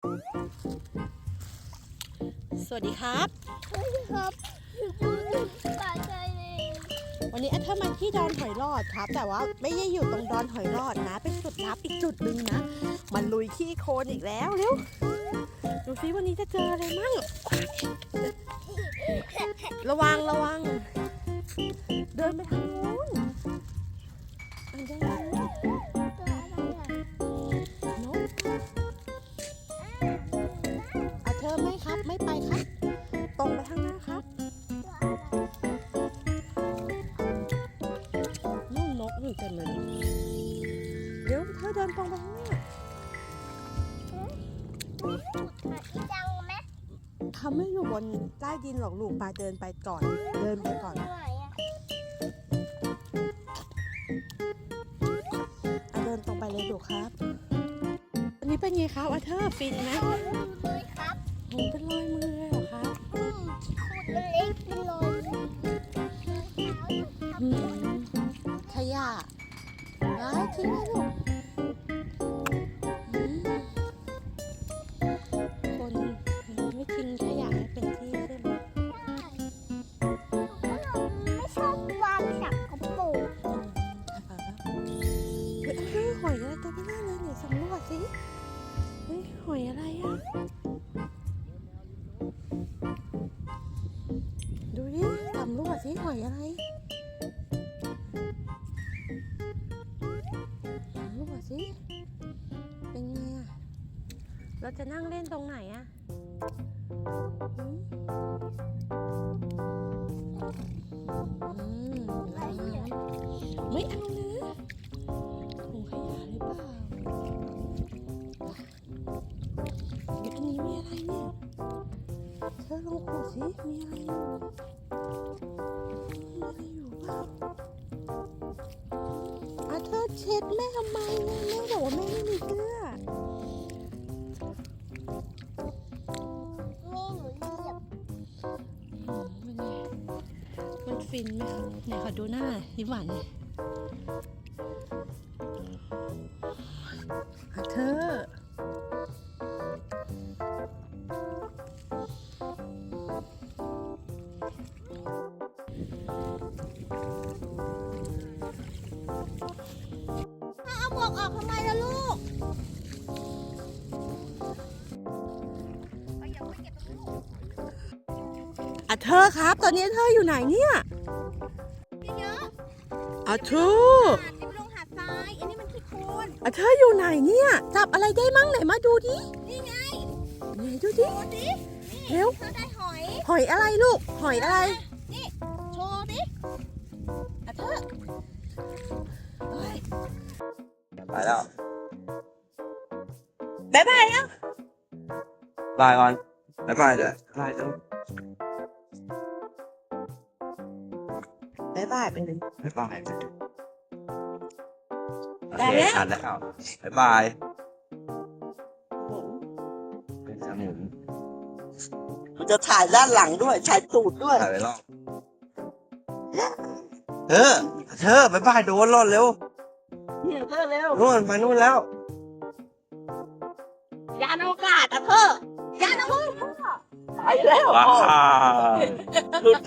สวัสดีครับ สวัสดีครับอยู่ที่ป่าชายเลนวันนี้แอดเธอร์มาที่ดอนหอยรอดครับ แต่ว่าไม่ได้อยู่ตรงดอนหอยรอดนะ เป็นจุดลับอีกจุดหนึ่งนะ มันลุยขี้โคลนอีกแล้วเร็วดูซิวันนี้จะเจออะไรมั่ง ระวังระวัง เดินไปทางนู้นอันเดิน นตรงไปข้างหน้ามีขุดหาอีจังไหมเขาไม่อยู่บนใต้ดินหรอกลูกปาเดินไปก่อน เดินไปก่อนไหนอะอะเดินตรงไปเลยลูกครับอันนี้เป็นไงครับอาเธอร์ฟินไหมเอาดูเลยครับโหเป็นรอยมือเลยเหรอครับอืมขุดเล็กๆเป็นรอยอืมขยะร้ายทิ้งไว้ลูก ตัวไม่น่าเลยเนี่ยสำรวจสิเฮ้ยหอยอะไรอะ ดูดิสำรวจสิหอยอะไรสำรวจสิเป็นไงอะ เราจะนั่งเล่นตรงไหนอะหืมอืมน้ำไม่เอานะ เธอลองขูดสิมีอะไรอยู่มีอะไรอยู่เปล่าอะเธอเช็ดแม่ทำไมเนี่ยแม่บอกว่าแม่ไม่มีเสื้อนี่หนูเหยียบมันฟินไหมคะไหนขอดูหน้ายิ้มหวานเลยอะ อะเธอครับ ตอนนี้เธออยู่ไหนเนี่ยเยอะอะเธอหาดนี่ไปลงหาดทรายอันนี้มันขี้โคลนอะเธออยู่ไหนเนี่ย จับอะไรได้มั่งไหนมาดูดิ นี่ไงไหนดูดิโชว์ดิเร็วเธอได้หอย หอยอะไรลูก หอยอะไร นี่ โชว์ดิอะเธอเฮ้ยไปแล้วบ๊ายบายแล้วบายก่อน บายบายเดี๋ยวบายเดี๋ยวบ๊ายบายเป็นหนึ่งบายบายได้แล้วทันแล้วบายบายเป็นสมุนกูจะถ่ายด้านหลังด้วยถ่ายตูดด้วยถ่ายไปรอบเธอเธอบายบายโดนรอดเร็วเนี่ยเธอเร็วนู่นไปนู่นแล้ว ยานอวกาศอะเธอยานอวกาศไป แล้วว้าวหลุด